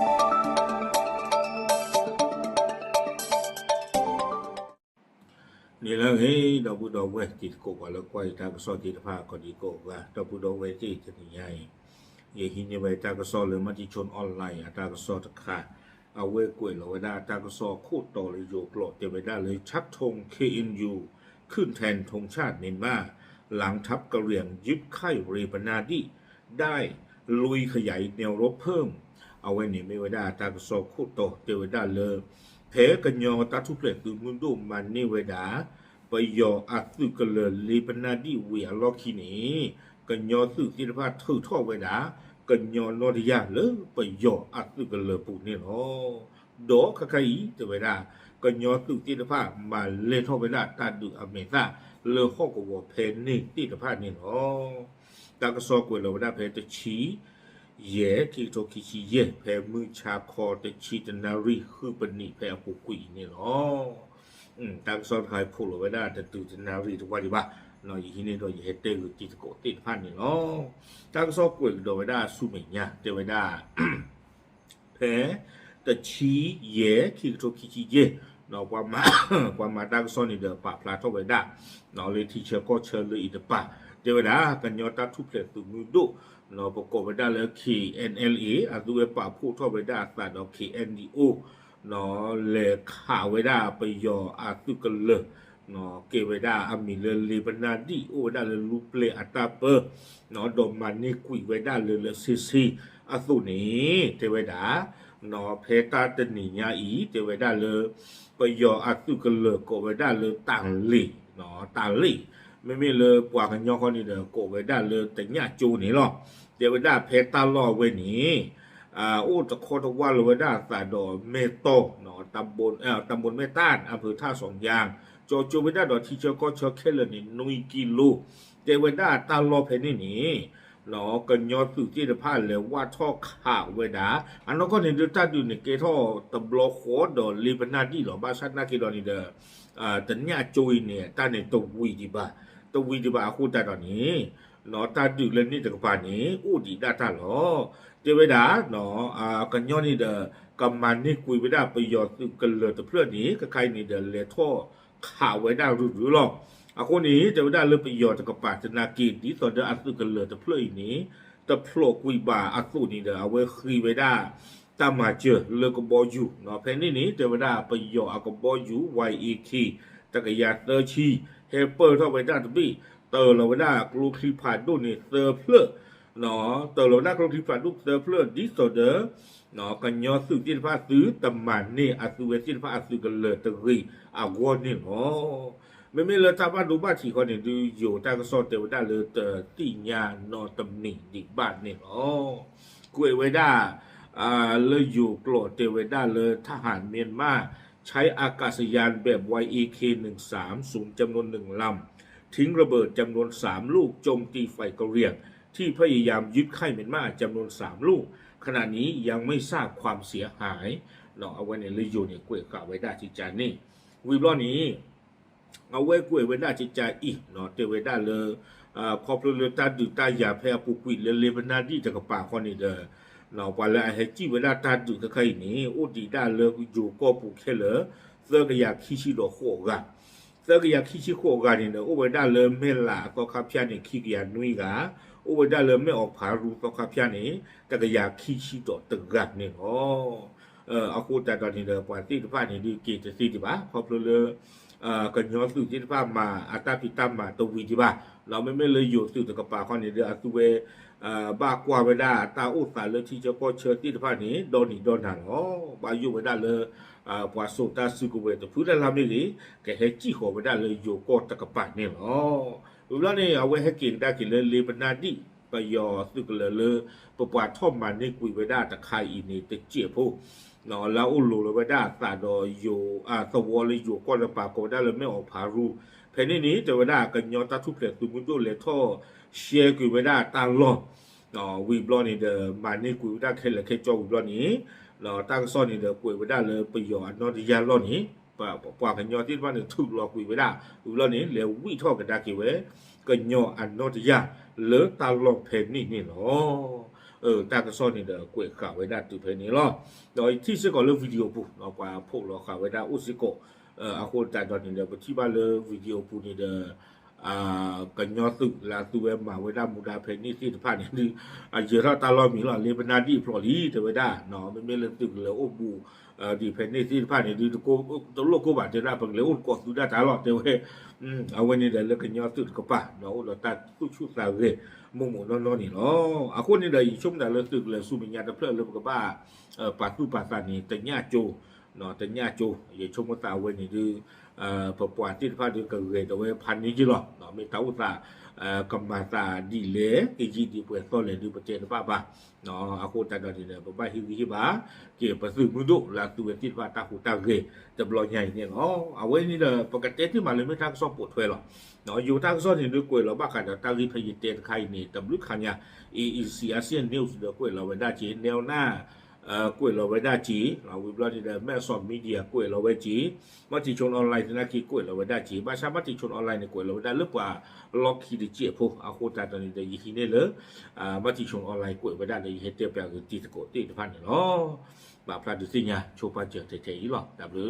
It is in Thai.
นี่แล้วเฮ้ยดอกบุดอกเว้ยติดโกกว่าแล้วก้อยตากระสอติดผ้าก็ดีโกกว่าดอกบุดอกเว้ยที่จะนี่ใหญ่เยหินเว้ยตากระสอเลยมาที่ชนออนไลน์อะตากระสอตะขาเอาเวกล้วยเราไว้ได้ตากระสอคูดต่อเลยโยกโลดเต็มไปได้เลยชักธง KNU ขึ้นแทนธงชาติเมียนมาหลังทัพกะเหรี่ยงยึดค่เรปนาดีได้ลุยขยายแนวรบเพิ่ม အဝဲနေမေဝဒအတကဆောခုတောတေဝဒလေဖဲကညောတတ်ထုပြသူငွန်းတို့မနေဝဒပယောအသုကလလေပနာတိဝေအလောခိနေကညောသုတိတဖထုထော့ဝဒကညောနောရိယလေပယောအသုကလပုနေလောဒောခခီတေဝဒကညောသုတိတဖမလေထော့ဝဒတတုအမေသလေဟောကဝဖဲနေတိတဖနေလောတကဆောကွေလောဝဒဖဲတချီ เยที่โตกิชิเยแผ่มือชาคอเตชิตนารีคือปนิแผ่ปุกุยเนี่ยเนาะตั้งซ้อนหายผูกไว้ได้แต่ตื่นารีทุกวันดีว่าหน่อยที่นี่เราอยเฮเตอร์จิตโกติดพันเนี่ยเนาะตั้งซ้อนกวยโดยไว้ได้สุเมียเตไว้ได้แผ่ตะชีเยที่โตกิชิเยเนอความมาความมาตั้งซ้อนในเดือปะพลาทไว้ได้นอเลยที่เชื่อก็เชื่อเลยอีเดปะ เดี๋ยวนะกันยอตัดทุกเพลตุมือดุเราประกอบไว้ได้เลยขี่ NLA อ่ะดูไว้ป่าพูดทั่วไว้ได้แต่เราขี่ NDO เนาะเลขาไว้ได้ไปยออาตุกันเลยเนาะเกไว้ได้อามีเลลีบนาดีโอได้เลยลูเปลอัตาเปอร์เนาะดอมมันนี่กุยไว้ได้เลยเลยซีซีอาตุนี้เท ไม่ไม่มีเลยปว่ากันยอคนนี้เด้อก็ไว้ได้เลยแต่ญาจูนี่หรอกเทไว้ได้เพตาลอไว้นี้อ่าอู้ตะโคตะว่าลวด้าสาดอเมโตเนาะตำบลเอ่อตำบลแม่ต้านอำเภอท่าสองยางโจโจเวดาดอที่เจ้าก็เชอเคลนี่นุยกิโลเจเวดาตาลอเพนี่นี่เนาะกันยอสุจิตภาเลยว่าท่อข่าวเวดาอันนั้นก็เนี่ยดูตาดูเนี่ยเกท่อตะบลอโคดอลีบนาดีหรอบาชัดนากิดอนี่เด้ออ่าแตัญญาจุยเนี่ยตาเนี่ยตวีดีบา ตวีดีบาคู่ตาตอนนี้เนาะตาดูเลยนี่ตะกปานี้อู้ดีดาตาหรอเจเวดาเนาะอ่ากันย้อนนี่เดอกำมันนี่กุยไว้ได้ประโยชน์กันเลยแต่เพื่อนนี้ก็ใครนี่เดเลท่อข่าวไว้ได้รู้หรือหรอกอาคนนี้เจเวดาเลยประโยชน์กับปา จักรยานเตอร์ชีเฮเปอร์ท่าไปด้านบีเตอร์ลาวด้ากรูคลีพาดุนี่เตอร์เพลอหนอเตอร์ลาวด้ากรูคลีพาดุเตอร์เพลอดิสโซเดอร์หนอกันยอสื่อจินฟ้าซื้อตำมันนี่อาซูเวจินฟ้าอาซูกันเลยตะกีอาวอนี่หอไม่ไม่เลยทาบ้านดูบ้านที่คนเนี่ยดูอยู่ตากระสอบเตวด้าเลยเตอร์ตีญานอตำหนิดิบ้านนี่อ๋อกุยเวด้าอ่าเลยอยู่โกรธเตวด้าเลยทหารเมียนมา ใช้อากาศยานแบบ YEK-130 จำนวนหนึ่งลำ ทิ้งระเบิดจำนวน 3 ลูกโจมตีไฟกะเหรี่ยงที่พยายามยึดค่เมียนมาจำนวน 3 ลูก ขณะนี้ยังไม่ทราบความเสียหายเนาเอาไว้ในลืออยู่ในกล้วยกะไว้ได้ที่จานี่วิบล้อนี้เอาไว้กล้วยไว้ได้ที่จานอีกเนาะเตไว้ได้เลยอ่าพอเพลตาดูตายาแพ้ปุกุยเลเลบนาดีจากป่าคนนี้เด้อ လောင်ပါလအဟကြီးဝလာတာတုခခိုင်နေဥတီတာလေဂျိုကောပုခဲလသကရခိရှိတော်ခောကသကရခိရှိခောကနေဥပဒါလေမဲလာကောခဖျာနေခိကရနွိကဥပဒါလေမဲအဖာရူကောခဖျာနေတကရခိရှိတော်တကနေဟောအခုတကနေလေပွာတိတဖာနေဒီကေတစီဒီပါဟောပလလေအာကညောစုတိတဖာမှာအတပိတမတဝီဒီပါလောင်မဲမဲလေယိုစုတကပါခွန်နေတဲ့အသူပဲ าข้อนี้เดือสุเวอ่าบากว่าเวลาตาอุตสาเลยที่จะก็เชิญที่ตะพานี้โดนนี่โดนหันอ๋อบาอยู่เวลาเลยอ่าปวาสุตาสุกเวตพูดลำนี่ดิแกเฮจิโหเวลาเลยอยู่ก็ตะกปาเนี่ยอ๋อ อุลาเนี่ยเอาไว้ให้กินได้กินเลยเลบนาดีปยอสึกเลยเลยปปวาท่อมมันนี่กุยไว้ได้ตะไคอีนี่ตะเจียพวกเนาะแล้วอุลูเลยไว้ได้ตาดออยู่อ่าสวอ เลยอยู่ก็ละปาก็ได้เลยไม่ออกพารูแผ่นนี้จะไว้ได้กันยอตาทุกเพลตุมุตุเลยท่อเชียกุยไว้ได้ตาลอเนาะวีบลอนี่เดอมันนี่กุยไว้ได้แค่ละแค่จอวีบลอนี้เนาะตั้งซ่อนนี่เดอกุยไว้ได้เลยปยออันนอติยาลอนี้ปะปะกันยอที่ว่านี่ทุกลอกุยไว้ได้วีบลอนี้เลยวิท่อกันได้กี่เว้ ကညောအနောတယလေတာလောဖေနိနိလော เออตากระซ้อนนี่เด้อกวยข่าวไว้ได้ตุเพนี่ล้อโดยที่สิก็เลือกวิดีโอปุ๊เนาะกว่าพวกเราข่าวไว้ได้อุสิโก เอออาโคตาตอนนี้เด้อที่บ้านเลือกวิดีโอปุ๊นี่เด้ออ่ากันยอตึกลาตุเวมาไว้ได้มุดาเพนี่ที่ผ่านนี่คืออาเจราตาลอมีล้อเลบนาดีพลอลีเด้อไว้ได้เนาะไม่เลือกตึกเลยโอ้บู uh, di penne ti pa ni di ko to lo ko ba de ra pang le un ko tu da ta lo te we um a we ni de le kan yo tu ko pa no lo ta tu chu sa ge mo mo no no ni lo a ko ni de yi chum da le tu le su mi nya de ple le ko ba uh, pa tu pa ta ni te nya jo နော်တညချိုရေချုံမတာဝဲနေဒီအပပွားတိဖာဒီကရေတော့ဖန်နေကြလောနော်မေတောက်တာအကမ္မတာဒီလေအကြီးဒီပွဲတော်လေဒီပတဲ့ပါပါနော်အခုတက်တော်ဒီလေပပဟိဝိဘာကေပစုမှုတို့လာသူတိဖာတာဟူတာရေတဘလညိုင်နေနော်အဝဲနေတော့ပကတဲ့ဒီမှာလည်းမထားဆော့ပို့ထွဲလောနော်ယူတာဆော့နေဒီကွယ်လောဘခါတာတာရီဖယတဲ့ခိုင်နေ W ခါညာ AEC ASEAN News တော့ကွယ်လောဝဒါချေနေနာ ญ่เนี่ยเนาะเราไว้นี่เด้อปกติที่มาเลยไม่ทางซอบปวดถวยหรอกเนาะอยู่ทางซอนนี่ด้วยกวยเราบ้ากันตาลีพยิเตนใครนี่ตำลึกขันยาอีอีซีอ